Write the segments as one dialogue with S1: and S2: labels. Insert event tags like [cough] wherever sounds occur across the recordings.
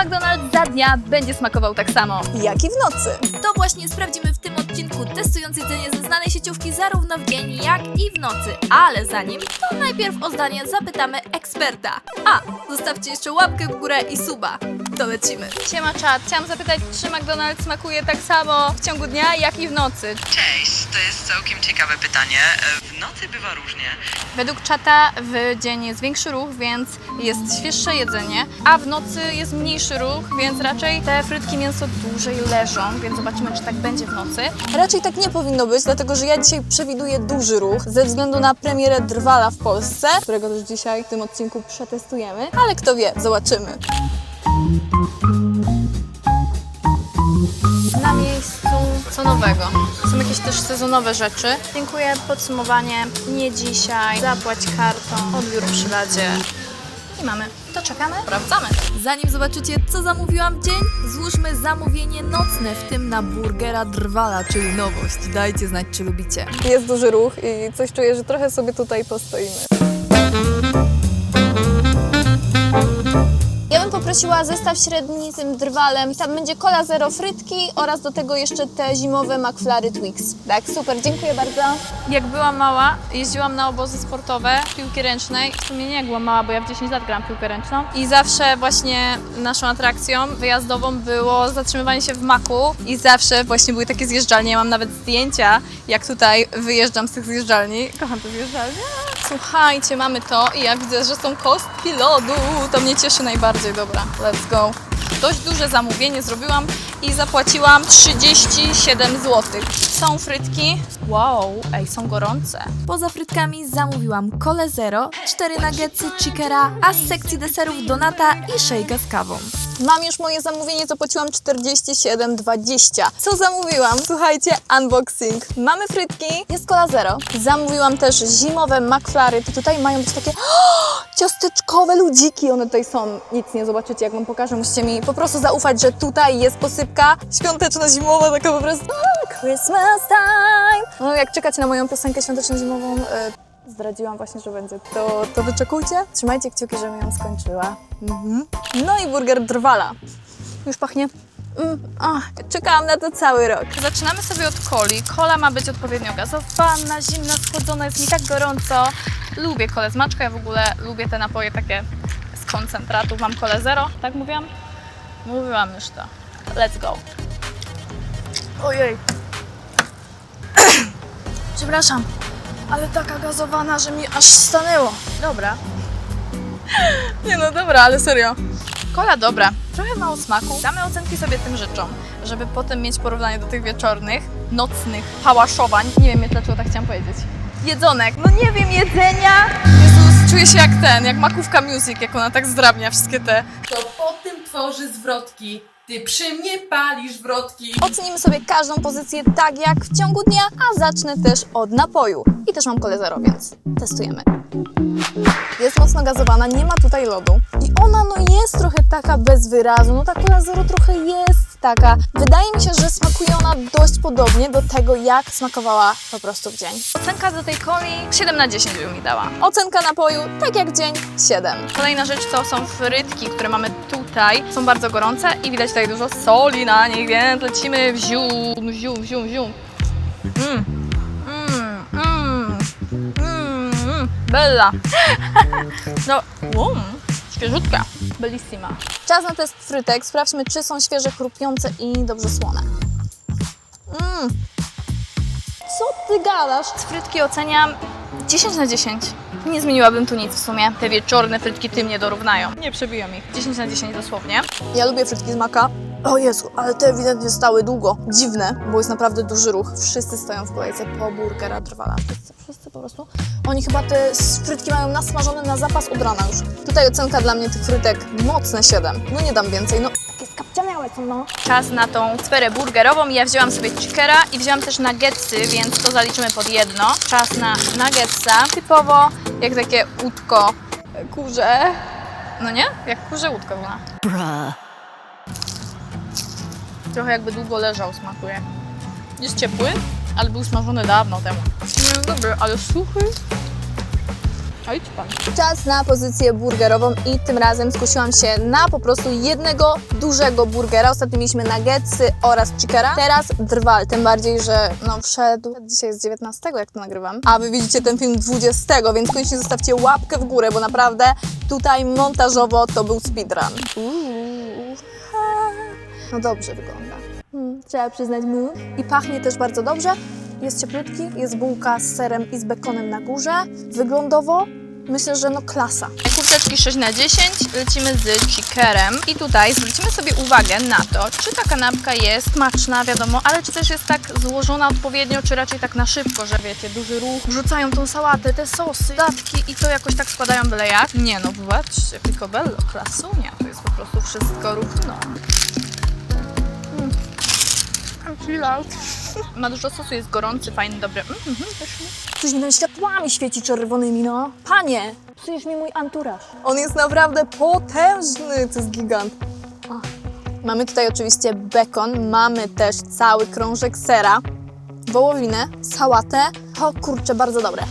S1: McDonald's za dnia będzie smakował tak samo?
S2: Jak i w nocy.
S3: To właśnie sprawdzimy w tym odcinku, testując jedzenie ze znanej sieciówki zarówno w dzień, jak i w nocy. Ale zanim, to najpierw o zdanie zapytamy eksperta. A, zostawcie jeszcze łapkę w górę i suba. To lecimy.
S1: Siema czat, chciałam zapytać, czy McDonald's smakuje tak samo w ciągu dnia, jak i w nocy?
S4: Cześć, to jest całkiem ciekawe pytanie. W nocy bywa różnie.
S1: Według czata w dzień jest większy ruch, więc jest świeższe jedzenie, a w nocy jest mniejszy ruch, więc raczej te frytki mięso dłużej leżą, więc zobaczymy, czy tak będzie w nocy.
S2: Raczej tak nie powinno być, dlatego że ja dzisiaj przewiduję duży ruch ze względu na premierę Drwala w Polsce, którego też dzisiaj w tym odcinku przetestujemy, ale kto wie, zobaczymy.
S1: Na miejscu co nowego. Są jakieś też sezonowe rzeczy. Dziękuję, podsumowanie. Nie dzisiaj. Zapłać kartą. Odbiór przy ladzie. I mamy. To czekamy. Sprawdzamy.
S3: Zanim zobaczycie, co zamówiłam w dzień, złóżmy zamówienie nocne, w tym na burgera Drwala, czyli nowość. Dajcie znać, czy lubicie.
S2: Jest duży ruch i coś czuję, że trochę sobie tutaj postoimy. Poprosiła zestaw średni z tym drwalem. Tam będzie cola zero frytki oraz do tego jeszcze te zimowe McFlurry Twix. Tak, super, dziękuję bardzo.
S1: Jak byłam mała, jeździłam na obozy sportowe piłki ręcznej. W sumie nie jak byłam mała, bo ja w 10 lat grałam piłkę ręczną. I zawsze właśnie naszą atrakcją wyjazdową było zatrzymywanie się w maku. I zawsze właśnie były takie zjeżdżalnie. Ja mam nawet zdjęcia, jak tutaj wyjeżdżam z tych zjeżdżalni. Kocham te zjeżdżalnie. Słuchajcie, mamy to i ja widzę, że są kostki lodu. To mnie cieszy najbardziej. Dobra, let's go. Dość duże zamówienie zrobiłam i zapłaciłam 37 zł. Są frytki. Wow, ej, są gorące.
S3: Poza frytkami zamówiłam kole zero, cztery nuggetsy, chickera, a z sekcji deserów donata i szejka z kawą.
S2: Mam już moje zamówienie, zapłaciłam 47,20. Co zamówiłam? Słuchajcie, unboxing. Mamy frytki, jest cola zero. Zamówiłam też zimowe McFlurry. To tutaj mają być takie [gasps] ciasteczkowe ludziki. One tutaj są. Nic nie zobaczycie, jak wam pokażę. Musicie mi po prostu zaufać, że tutaj jest posypka świąteczna, zimowa, taka po prostu "Ah, Christmas time. No jak czekacie na moją piosenkę świąteczno-zimową, e, zdradziłam właśnie, że będzie, to, to wyczekujcie. Trzymajcie kciuki, żebym ją skończyła. Mhm. No i burger drwala. Już pachnie. Mm, czekałam na to cały rok.
S1: Zaczynamy sobie od coli. Kola ma być odpowiednio gazowana, zimna, schłodzona, jest mi tak gorąco. Lubię kolę z maczka, ja w ogóle lubię te napoje takie z koncentratu. Mam kolę zero, tak mówiłam? Mówiłam już to. Let's go. Ojej. Przepraszam, ale taka gazowana, że mi aż stanęło. Dobra. [laughs] Nie no dobra, ale serio. Kola dobra, trochę mało smaku. Same ocenki sobie tym życzą, żeby potem mieć porównanie do tych wieczornych, nocnych pałaszowań. Nie wiem dlaczego tak chciałam powiedzieć. Jedzonek, no nie wiem, jedzenia. Jezus, czuję się jak ten, jak makówka music, jak ona tak zdrabnia wszystkie te.
S5: To po tym tworzy zwrotki. Ty przy mnie palisz wrotki.
S2: Ocenimy sobie każdą pozycję tak jak w ciągu dnia, a zacznę też od napoju. I też mam kole zero, więc testujemy. Jest mocno gazowana, nie ma tutaj lodu. I ona no jest trochę taka bez wyrazu. No ta kola zero trochę jest taka. Wydaje mi się, że smakuje ona dość podobnie do tego, jak smakowała po prostu w dzień.
S1: Ocenka do tej coli 7 na 10 bym mi dała.
S2: Ocenka napoju, tak jak dzień, 7.
S1: Kolejna rzecz to są frytki, które mamy tutaj. Są bardzo gorące i widać tutaj dużo soli na nich, więc lecimy w zium, zium, zium, zium. Mmm, mmm, mmm, mmm, bella. [laughs] No, um, świeżutka, bellissima.
S2: Czas na test frytek. Sprawdźmy, czy są świeże, chrupiące i dobrze słone. Mmm. Co ty gadasz?
S1: Frytki oceniam 10 na 10. Nie zmieniłabym tu nic w sumie. Te wieczorne frytki tym nie dorównają. Nie przebiją ich. 10 na 10 dosłownie.
S2: Ja lubię frytki z maka. O Jezu, ale te ewidentnie stały długo. Dziwne, bo jest naprawdę duży ruch. Wszyscy stoją w kolejce po burgera drwala. Wszyscy, wszyscy po prostu. Oni chyba te frytki mają nasmażone na zapas od rana już. Tutaj ocenka dla mnie tych frytek mocne 7. No nie dam więcej, no. Takie skapcianiałe są, no.
S1: Czas na tą sferę burgerową. Ja wzięłam sobie chickera i wzięłam też nuggetsy, więc to zaliczymy pod jedno. Czas na nuggetsa. Typowo jak takie łódko kurze. No nie? Jak kurze łódko wygląda. Trochę jakby długo leżał, smakuje. Jest ciepły, ale był smażony dawno temu. No jest dobry, ale suchy.
S6: Oj, pan.
S1: Czas na pozycję burgerową i tym razem skusiłam się na po prostu jednego dużego burgera. Ostatnio mieliśmy nuggetsy oraz chickera. Teraz drwal, tym bardziej, że no wszedł. Dzisiaj jest 19, jak to nagrywam. A wy widzicie ten film 20, więc koniecznie zostawcie łapkę w górę, bo naprawdę tutaj montażowo to był speedrun. Uuu. No dobrze wygląda. Hmm, trzeba przyznać mu. I pachnie też bardzo dobrze. Jest cieplutki, jest bułka z serem i z bekonem na górze. Wyglądowo myślę, że no klasa.
S6: Kurczeczki 6 na 10 lecimy z chickerem i tutaj zwrócimy sobie uwagę na to, czy ta kanapka jest smaczna, wiadomo, ale czy też jest tak złożona odpowiednio, czy raczej tak na szybko, że wiecie, duży ruch, wrzucają tą sałatę, te sosy, dodatki i to jakoś tak składają byle jak. Nie no, zobaczcie, picobello, klasunia, to jest po prostu wszystko równo. Mm. Chill out. Ma dużo sosu, jest gorący, fajny, dobry. Mm, mhm, pyszny.
S1: Coś mi tam światłami świeci czerwonymi, no. Panie, psujesz mi mój anturaż. On jest naprawdę potężny, to jest gigant. Ach. Mamy tutaj oczywiście bekon, mamy też cały krążek sera, wołowinę, sałatę. O kurczę, bardzo dobre.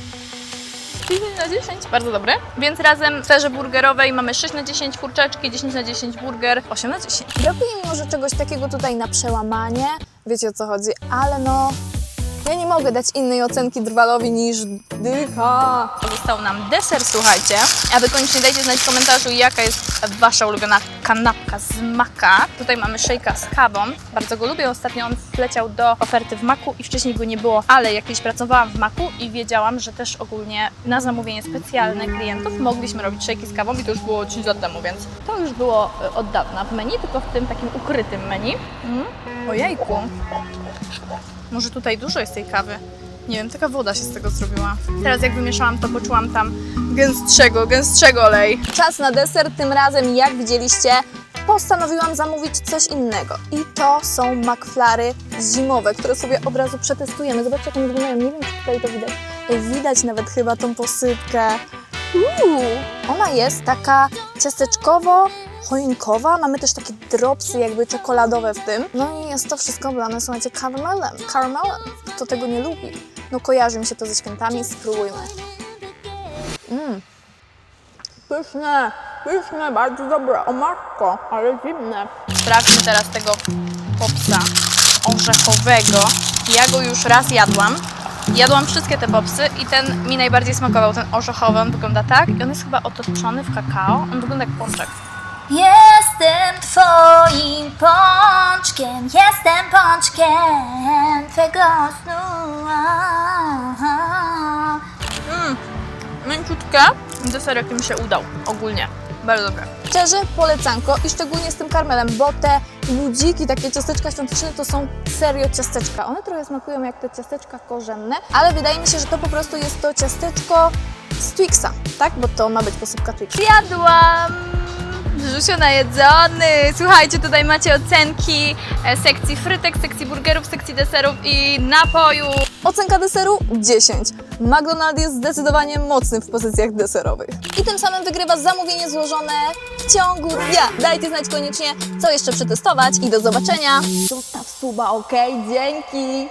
S6: 10 na 10. Bardzo dobre. Więc razem w serze burgerowej mamy 6 na 10 kurczaczki, 10 na 10 burger, 8 na 10.
S1: Brakuje mi może czegoś takiego tutaj na przełamanie, wiecie o co chodzi, ale no... Ja nie mogę dać innej ocenki drwalowi niż dycha.
S6: Został nam deser, słuchajcie. A wy koniecznie dajcie znać w komentarzu, jaka jest wasza ulubiona kanapka z maka. Tutaj mamy szejka z kawą. Bardzo go lubię. Ostatnio on wleciał do oferty w maku i wcześniej go nie było, ale jak pracowałam w maku i wiedziałam, że też ogólnie na zamówienie specjalne klientów mogliśmy robić szejki z kawą i to już było 10 lat temu, więc to już było y, od dawna w menu, tylko w tym takim ukrytym menu. Mm. Ojejku. Może tutaj dużo jest tej kawy. Nie wiem, taka woda się z tego zrobiła. Teraz jak wymieszałam to, poczułam tam gęstszego, gęstszego olej.
S1: Czas na deser, tym razem jak widzieliście postanowiłam zamówić coś innego. I to są McFlary zimowe, które sobie od razu przetestujemy. Zobaczcie jak one wyglądają, nie wiem czy tutaj to widać. Widać nawet chyba tą posypkę. Uuu, ona jest taka ciasteczkowo choinkowa, mamy też takie dropsy jakby czekoladowe w tym. No i jest to wszystko oblane, słuchajcie, caramelem. Caramelem. Kto tego nie lubi? No kojarzy mi się to ze świętami, spróbujmy. Mmm. Pyszne, pyszne, bardzo dobre. O matko, ale zimne.
S6: Sprawdźmy teraz tego popsa orzechowego. Ja go już raz jadłam. Jadłam wszystkie te popsy i ten mi najbardziej smakował, ten orzechowy. On wygląda tak i on jest chyba otoczony w kakao. On wygląda jak pączek.
S7: Jestem twoim pączkiem, jestem pączkiem twego snu.
S6: Mmm, mięciutkie. Deserek mi się udał, ogólnie. Bardzo dobre.
S1: Szczerze polecanko i szczególnie z tym karmelem, bo te ludziki, takie ciasteczka świąteczne to są serio ciasteczka. One trochę smakują jak te ciasteczka korzenne, ale wydaje mi się, że to po prostu jest to ciasteczko z Twixa, tak? Bo to ma być posypka Twixa.
S6: Zjadłam! Żusio najedzony. Słuchajcie, tutaj macie ocenki e, sekcji frytek, sekcji burgerów, sekcji deserów i napoju.
S1: Ocenka deseru 10. McDonald's jest zdecydowanie mocny w pozycjach deserowych. I tym samym wygrywa zamówienie złożone w ciągu dnia. Dajcie znać koniecznie, co jeszcze przetestować i do zobaczenia. Zostaw suba, ok? Dzięki!